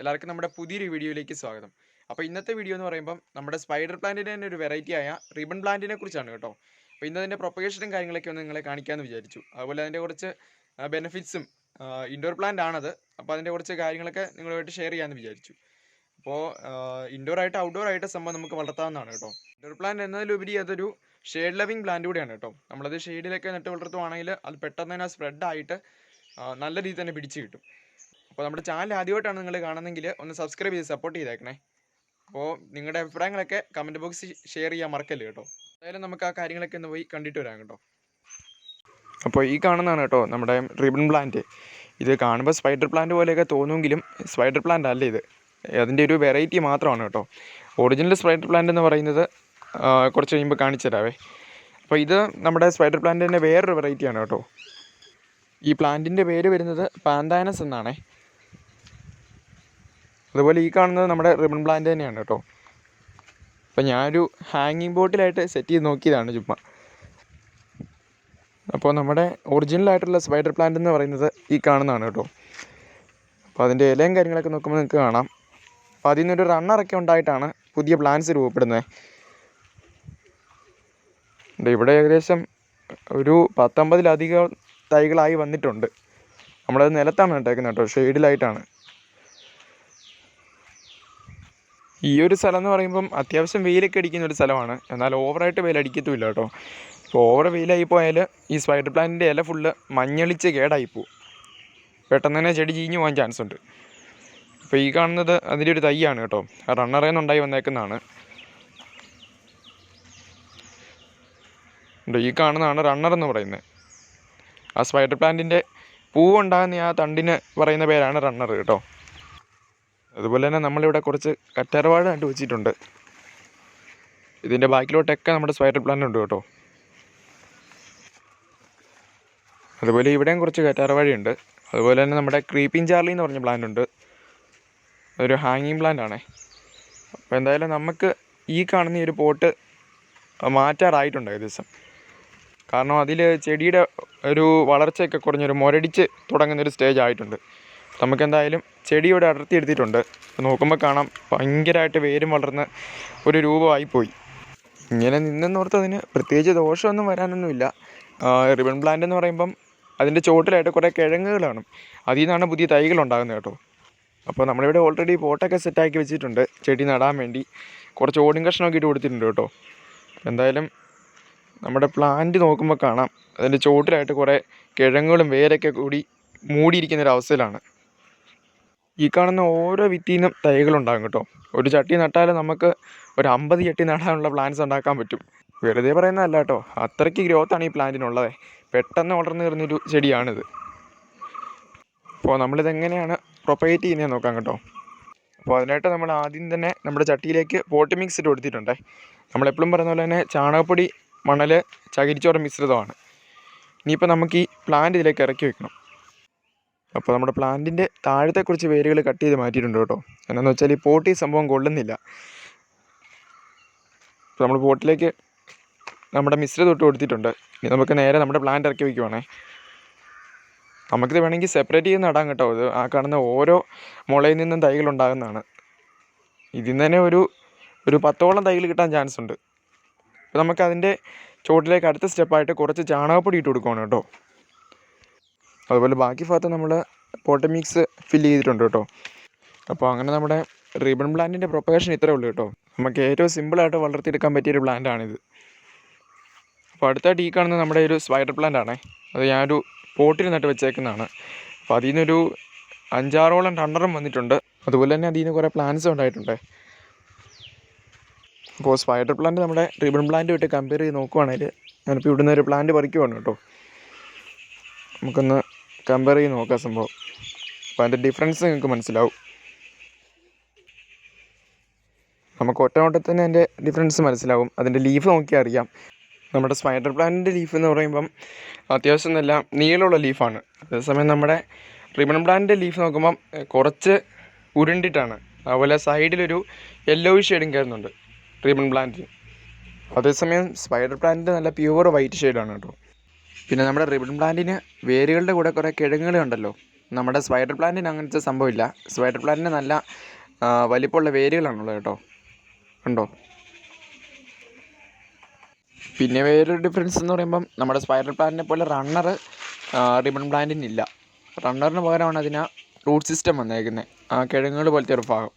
എല്ലാവർക്കും നമ്മുടെ പുതിയൊരു വീഡിയോയിലേക്ക് സ്വാഗതം. അപ്പോൾ ഇന്നത്തെ വീഡിയോ എന്ന് പറയുമ്പം നമ്മുടെ സ്പൈഡർ പ്ലാന്റിന്റെ തന്നെ ഒരു വെറൈറ്റി ആയ റിബൺ പ്ലാന്റിനെ കുറിച്ചാണ് കേട്ടോ. അപ്പോൾ ഇന്ന് അതിന്റെ പ്രൊപ്പഗേഷനും കാര്യങ്ങളൊക്കെ ഒന്ന് നിങ്ങളെ കാണിക്കാമെന്ന് വിചാരിച്ചു. അതുപോലെ അതിന്റെ കുറച്ച് ബെനിഫിറ്റ്സും ഇൻഡോർ പ്ലാന്റ് ആണത്. അപ്പോൾ അതിന്റെ കുറച്ച് കാര്യങ്ങളൊക്കെ നിങ്ങളുമായിട്ട് ഷെയർ ചെയ്യാമെന്ന് വിചാരിച്ചു. അപ്പോൾ ഇൻഡോർ ആയിട്ട് ഔട്ട്ഡോർ ആയിട്ട് സംഭവം നമുക്ക് വളർത്താവുന്നതാണ് കേട്ടോ. ഇൻഡോർ പ്ലാന്റ് എന്നതിലുപരി അതൊരു ഷെയ്ഡ് ലവിങ് പ്ലാന്റ് കൂടിയാണ് കേട്ടോ. നമ്മളത് ഷെയ്ഡിലൊക്കെ നട്ട് വളർത്തുവാണെങ്കിൽ അത് പെട്ടെന്ന് തന്നെ സ്പ്രെഡ് ആയിട്ട് നല്ല രീതിയിൽ തന്നെ പിടിച്ചു കിട്ടും. അപ്പോൾ നമ്മുടെ ചാനൽ ആദ്യമായിട്ടാണ് നിങ്ങൾ കാണുന്നതെങ്കിൽ ഒന്ന് സബ്സ്ക്രൈബ് ചെയ്ത് സപ്പോർട്ട് ചെയ്തേക്കണേ. അപ്പോൾ നിങ്ങളുടെ അഭിപ്രായങ്ങളൊക്കെ കമന്റ് ബോക്സിൽ ഷെയർ ചെയ്യാൻ മറക്കല്ലേ കേട്ടോ? എന്തായാലും നമുക്ക് ആ കാര്യങ്ങളൊക്കെ ഒന്ന് പോയി കണ്ടിട്ട് വരാം കേട്ടോ. അപ്പോൾ ഈ കാണുന്നതാണ് കേട്ടോ നമ്മുടെ റിബൺ പ്ലാന്റ് ഇത് കാണുമ്പോൾ സ്പൈഡർ പ്ലാന്റ് പോലെയൊക്കെ തോന്നുമെങ്കിലും സ്പൈഡർ പ്ലാന്റ് അല്ല ഇത്. അതിന്റെ ഒരു വെറൈറ്റി മാത്രമാണ് കേട്ടോ. ഒറിജിനൽ സ്പൈഡർ പ്ലാന്റ് എന്ന് പറയുന്നത് കുറച്ച് കഴിയുമ്പോൾ കാണിച്ചു തരാവേ. അപ്പോൾ ഇത് നമ്മുടെ സ്പൈഡർ പ്ലാന്റിന്റെ വേറൊരു വെറൈറ്റിയാണ് കേട്ടോ. ഈ പ്ലാന്റിന്റെ പേര് വരുന്നത് പാന്താനസ് എന്നാണേ. അതുപോലെ ഈ കാണുന്നത് നമ്മുടെ റിബൺ പ്ലാന്റ് തന്നെയാണ് കേട്ടോ. അപ്പം ഞാനൊരു ഹാങ്ങിങ് ബോട്ടിലായിട്ട് സെറ്റ് ചെയ്ത് നോക്കിയതാണ് ചുമ്മാ. അപ്പോൾ നമ്മുടെ ഒറിജിനൽ ആയിട്ടുള്ള സ്പൈഡർ പ്ലാന്റ് എന്ന് പറയുന്നത് ഈ കാണുന്നതാണ് കേട്ടോ. അപ്പോൾ അതിന്റെ ഇലയും കാര്യങ്ങളൊക്കെ നോക്കുമ്പോൾ നിങ്ങൾക്ക് കാണാം. അപ്പോൾ അതിൽ നിന്നൊരു റണ്ണറൊക്കെ ഉണ്ടായിട്ടാണ് പുതിയ പ്ലാന്റ്സ് രൂപപ്പെടുന്നത്. ഇവിടെ ഏകദേശം ഒരു പത്തൊമ്പതിലധികം തൈകളായി വന്നിട്ടുണ്ട്. നമ്മളത് നിലത്താണ് നട്ടേക്കുന്നത് കേട്ടോ ഷെയ്ഡിലായിട്ടാണ് ഈ ഒരു സ്ഥലം എന്ന് പറയുമ്പം അത്യാവശ്യം വെയിലൊക്കെ അടിക്കുന്ന ഒരു സ്ഥലമാണ്. എന്നാൽ ഓവറായിട്ട് വെയിൽ അടിക്കത്തുമില്ല കേട്ടോ. ഇപ്പോൾ ഓവർ വെയിലായി പോയാൽ ഈ സ്പൈഡർ പ്ലാന്റിന്റെ ഇല ഫുള്ള് മഞ്ഞളിച്ച് കേടായി പോവും. പെട്ടെന്ന് തന്നെ ചെടി ചീഞ്ഞു പോകാൻ ചാൻസ് ഉണ്ട്. അപ്പോൾ ഈ കാണുന്നത് അതിന്റെ ഒരു തൈയാണ് കേട്ടോ. റണ്ണറയിൽ നിന്നുണ്ടായി വന്നേക്കുന്നതാണ്. ഈ കാണുന്നതാണ് റണ്ണർ എന്ന് പറയുന്നത്. ആ സ്പൈഡർ പ്ലാന്റിന്റെ പൂവുണ്ടാകുന്ന ആ തണ്ടിന് പറയുന്ന പേരാണ് റണ്ണർ കേട്ടോ. അതുപോലെ തന്നെ നമ്മളിവിടെ കുറച്ച് കറ്റാർവാഴ കണ്ടു വെച്ചിട്ടുണ്ട്. ഇതിന്റെ ബാക്കിലോട്ടൊക്കെ നമ്മുടെ സ്പൈഡർ പ്ലാന്റ് ഉണ്ട് കേട്ടോ. അതുപോലെ ഇവിടെയും കുറച്ച് കറ്റാർവാഴയുണ്ട്. അതുപോലെ തന്നെ നമ്മുടെ ക്രീപ്പിംഗ് ചാർലി എന്ന് പറഞ്ഞ പ്ലാന്റ് ഉണ്ട്. അതൊരു ഹാങ്ങിങ് പ്ലാന്റ് ആണേ. അപ്പോൾ എന്തായാലും നമുക്ക് ഈ കാണുന്ന ഒരു പോട്ട് മാറ്റാറായിട്ടുണ്ട് ഏകദേശം. കാരണം അതിൽ ചെടിയുടെ ഒരു വളർച്ചയൊക്കെ കുറഞ്ഞൊരു മുരടിച്ച് തുടങ്ങുന്നൊരു സ്റ്റേജ് ആയിട്ടുണ്ട്. നമുക്ക് എന്തായാലും ഇവിടെ അടർത്തി എടുത്തിട്ടുണ്ട് നോക്കുമ്പോൾ കാണാം ഭയങ്കരമായിട്ട് വേരും വളർന്ന് ഒരു രൂപമായിപ്പോയി ഇങ്ങനെ നിന്നെന്നോർത്ത് അതിന് പ്രത്യേകിച്ച് ദോഷമൊന്നും വരാനൊന്നുമില്ല. റിബൺ പ്ലാന്റ് എന്ന് പറയുമ്പം അതിന്റെ ചുവട്ടിലായിട്ട് കുറേ കിഴങ്ങുകൾ കാണും അതിൽ നിന്നാണ് പുതിയ തൈകൾ ഉണ്ടാകുന്നത് കേട്ടോ. അപ്പോൾ നമ്മളിവിടെ ഓൾറെഡി പോട്ടൊക്കെ സെറ്റാക്കി വെച്ചിട്ടുണ്ട്. ചെടി നടാൻ വേണ്ടി. കുറച്ച് ഓടും കഷ്ണമൊക്കെ ഇട്ട് കൊടുത്തിട്ടുണ്ട് കേട്ടോ. എന്തായാലും നമ്മുടെ പ്ലാന്റ് നോക്കുമ്പോൾ കാണാം. അതിന്റെ ചുവട്ടിലായിട്ട് കുറേ കിഴങ്ങുകളും വേരൊക്കെ കൂടി മൂടിയിരിക്കുന്ന ഒരു അവസ്ഥയിലാണ്. ഈ കാണുന്ന ഓരോ വിത്തിനും തൈകളുണ്ടാകും കേട്ടോ. ഒരു ചട്ടി നട്ടാൽ നമുക്ക് ഒരു അമ്പത് ചട്ടി നടാനുള്ള പ്ലാന്റ്സ് ഉണ്ടാക്കാൻ പറ്റും. വെറുതെ പറയുന്നതല്ല കേട്ടോ. അത്രയ്ക്ക് ഗ്രോത്താണ് ഈ പ്ലാന്റിനുള്ളത് പെട്ടെന്ന് വളർന്നു കയറുന്നൊരു ചെടിയാണിത്. അപ്പോൾ നമ്മളിതെങ്ങനെയാണ് പ്രൊപ്പഗേറ്റ് ചെയ്യുന്നത് നോക്കാം കേട്ടോ. അപ്പോൾ അതിനായിട്ട് നമ്മൾ ആദ്യം തന്നെ നമ്മുടെ ചട്ടിയിലേക്ക് പോട്ട് മിക്സ് ഇട്ട് കൊടുത്തിട്ടുണ്ടേ. നമ്മളെപ്പോഴും പറയുന്ന പോലെ തന്നെ ചാണകപ്പൊടി മണൽ ചകിരിച്ചോറ് മിശ്രിതമാണ്. ഇനിയിപ്പോൾ നമുക്ക് ഈ പ്ലാന്റ് ഇതിലേക്ക് ഇറക്കി വെക്കണം. അപ്പോൾ നമ്മുടെ പ്ലാന്റിന്റെ താഴത്തെ കുറച്ച് വേരുകൾ കട്ട് ചെയ്ത് മാറ്റിയിട്ടുണ്ട് കേട്ടോ. എന്നാന്ന് വെച്ചാൽ ഈ പോട്ടി സംഭവം കൊള്ളുന്നില്ല. അപ്പോൾ നമ്മൾ പോട്ടിലേക്ക് നമ്മുടെ മിശ്ര തൊട്ട് കൊടുത്തിട്ടുണ്ട്. ഇനി നമുക്ക് നേരെ നമ്മുടെ പ്ലാന്റ് ഇറക്കി വയ്ക്കുവാണേ നമുക്കിത് വേണമെങ്കിൽ സെപ്പറേറ്റ് ചെയ്ത് നടാൻ കേട്ടോ. ഇത് ആ കാണുന്ന ഓരോ മുളയിൽ നിന്നും തൈകൾ ഉണ്ടാകുന്നതാണ്. ഇതിൽ നിന്ന് തന്നെ ഒരു ഒരു പത്തോളം തൈകൾ കിട്ടാൻ ചാൻസ് ഉണ്ട്. അപ്പോൾ നമുക്കതിന്റെ ചുവട്ടിലേക്ക് അടുത്ത സ്റ്റെപ്പായിട്ട് കുറച്ച് ചാണകപ്പൊടി ഇട്ട് കൊടുക്കുകയാണ് കേട്ടോ. അതുപോലെ ബാക്കി ഭാഗത്ത് നമ്മൾ പോട്ടം മിക്സ് ഫില്ല് ചെയ്തിട്ടുണ്ട് കേട്ടോ. അപ്പോൾ അങ്ങനെ നമ്മുടെ റിബൺ പ്ലാന്റിന്റെ പ്രൊപ്പഗേഷൻ ഇത്രേ ഉള്ളൂ കേട്ടോ. നമുക്ക് ഏറ്റവും സിമ്പിളായിട്ട് വളർത്തിയെടുക്കാൻ പറ്റിയൊരു പ്ലാന്റാണിത് അപ്പോൾ അടുത്തായിട്ട് ഈ കാണുന്നത് നമ്മുടെ ഒരു സ്പൈഡർ പ്ലാന്റ് ആണേ. അത് ഞാനൊരു പോട്ടിൽ നട്ട് വെച്ചേക്കുന്നതാണ്. അപ്പോൾ അതിൽ നിന്നൊരു അഞ്ചാറോളം ടണ്ണറും വന്നിട്ടുണ്ട്. അതുപോലെ തന്നെ അതിൽ നിന്ന് കുറേ പ്ലാന്റ്സും ഉണ്ടായിട്ടുണ്ട്. അപ്പോൾ സ്പൈഡർ പ്ലാന്റ് നമ്മുടെ റിബൺ പ്ലാന്റ് വിട്ട് കമ്പയർ ചെയ്ത് നോക്കുവാണെങ്കിൽ ഞാനിപ്പോൾ ഇവിടുന്ന് ഒരു പ്ലാന്റ് പറിക്കുവാണ് കേട്ടോ. നമുക്കൊന്ന് കമ്പയർ ചെയ്ത് നോക്കാം സംഭവം. അപ്പോൾ അതിന്റെ ഡിഫറൻസ് നിങ്ങൾക്ക് മനസ്സിലാവും. നമുക്ക് ഒറ്റ നോട്ടത്തിൽ തന്നെ അതിന്റെ ഡിഫറൻസ് മനസ്സിലാവും. അതിന്റെ ലീഫ് നോക്കിയാൽ അറിയാം. നമ്മുടെ സ്പൈഡർ പ്ലാന്റിന്റെ ലീഫ് എന്ന് പറയുമ്പം അത്യാവശ്യം നല്ല നീളമുള്ള ലീഫാണ് അതേസമയം നമ്മുടെ റിബൺ പ്ലാന്റിന്റെ ലീഫ് നോക്കുമ്പം കുറച്ച് ഉരുണ്ടിട്ടാണ്. അതുപോലെ സൈഡിലൊരു യെല്ലോ ഷെയ്ഡും കയറുന്നുണ്ട് റിബൺ പ്ലാന്റിന് അതേസമയം സ്പൈഡർ പ്ലാന്റിന്റെ നല്ല പ്യുവർ വൈറ്റ് ഷെയ്ഡാണ് കേട്ടോ. പിന്നെ നമ്മുടെ റിബൺ പ്ലാന്റിന് വേരുകളുടെ കൂടെ കുറേ കിഴങ്ങുകൾ ഉണ്ടല്ലോ. നമ്മുടെ സ്പൈഡർ പ്ലാന്റിന് അങ്ങനത്തെ സംഭവമില്ല. സ്പൈഡർ പ്ലാന്റിന് നല്ല വലിപ്പമുള്ള വേരുകളാണുള്ളത് കേട്ടോ. ഉണ്ടോ? പിന്നെ വേറൊരു ഡിഫറൻസ് എന്ന് പറയുമ്പം നമ്മുടെ സ്പൈഡർ പ്ലാന്റിനെ പോലെ റണ്ണർ റിബൺ പ്ലാന്റിന് ഇല്ല. റണ്ണറിന് പകരമാണ് അതിന് റൂട്ട് സിസ്റ്റം വന്നേക്കുന്നത് ആ കിഴങ്ങുകൾ പോലത്തെ ഒരു ഭാഗം.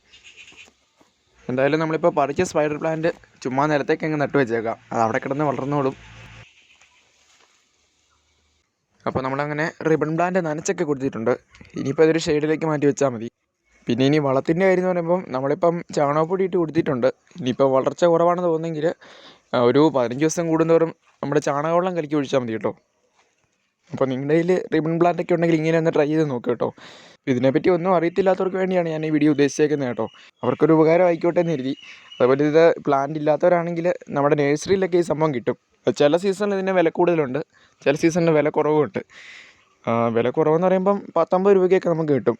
എന്തായാലും നമ്മളിപ്പോൾ പറിച്ച സ്പൈഡർ പ്ലാന്റ് ചുമ്മാ നിലത്തേക്ക് അങ്ങ് നട്ടു വെച്ചേക്കാം. അത് അവിടെ കിടന്ന് വളർന്നോളും. അപ്പോൾ നമ്മളങ്ങനെ റിബൺ പ്ലാന്റ് നനച്ചൊക്കെ കൊടുത്തിട്ടുണ്ട്. ഇനിയിപ്പോൾ അതൊരു ഷെയ്ഡിലേക്ക് മാറ്റി വെച്ചാൽ മതി. പിന്നെ ഇനി വളത്തിന്റെ കാര്യം എന്ന് പറയുമ്പം നമ്മളിപ്പം ചാണകപ്പൊടി ഇട്ട് കൊടുത്തിട്ടുണ്ട്. ഇനിയിപ്പോൾ വളർച്ച കുറവാണെന്ന് തോന്നുന്നെങ്കിൽ ഒരു പതിനഞ്ച് ദിവസം കൂടുന്തോറും നമ്മുടെ ചാണകവെള്ളം കലക്കി ഒഴിച്ചാൽ മതി കേട്ടോ. അപ്പോൾ നിങ്ങളുടെ കയ്യിൽ റിബൺ പ്ലാന്റ് ഒക്കെ ഉണ്ടെങ്കിൽ ഇങ്ങനെ ഒന്ന് ട്രൈ ചെയ്ത് നോക്കുക കേട്ടോ. ഇതിനെപ്പറ്റി ഒന്നും അറിയത്തില്ലാത്തവർക്ക് വേണ്ടിയാണ് ഞാൻ ഈ വീഡിയോ ഉദ്ദേശിച്ചേക്കുന്നത് കേട്ടോ. അവർക്കൊരു ഉപകാരം ആയിക്കോട്ടെ എന്ന് കരുതി. അതുപോലെ ഇത് പ്ലാന്റ് ഇല്ലാത്തവരാണെങ്കിൽ നമ്മുടെ നഴ്സറിയിലൊക്കെ ഈ സംഭവം കിട്ടും. ചില സീസണിൽ ഇതിന് വില കൂടുതലുണ്ട്. ചില സീസണിൽ വില കുറവുമുണ്ട്. വില കുറവെന്ന് പറയുമ്പം പത്തൊമ്പത് രൂപയ്ക്കൊക്കെ നമുക്ക് കിട്ടും.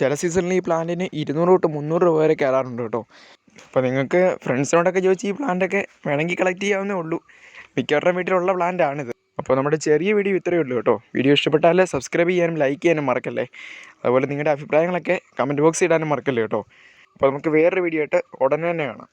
ചില സീസണിൽ ഈ പ്ലാന്റിന് ഇരുന്നൂറ് തൊട്ട് മുന്നൂറ് രൂപ വരെ കയറാറുണ്ട് കേട്ടോ. അപ്പോൾ നിങ്ങൾക്ക് ഫ്രണ്ട്സിനോടൊക്കെ ചോദിച്ച് ഈ പ്ലാന്റൊക്കെ വേണമെങ്കിൽ കളക്ട് ചെയ്യാവുന്നേ ഉള്ളൂ. മിക്കവരുടെ വീട്ടിലുള്ള പ്ലാന്റാണിത്. അപ്പോൾ നമ്മുടെ ചെറിയ വീഡിയോ ഇത്രയേ ഉള്ളൂ കേട്ടോ. വീഡിയോ ഇഷ്ടപ്പെട്ടാൽ സബ്സ്ക്രൈബ് ചെയ്യാനും ലൈക്ക് ചെയ്യാനും മറക്കല്ലേ? അതുപോലെ നിങ്ങളുടെ അഭിപ്രായങ്ങളൊക്കെ കമന്റ് ബോക്സിൽ ഇടാനും മറക്കല്ലേ കേട്ടോ? അപ്പോൾ നമുക്ക് വേറൊരു വീഡിയോ ആയിട്ട് ഉടനെ തന്നെ കാണാം.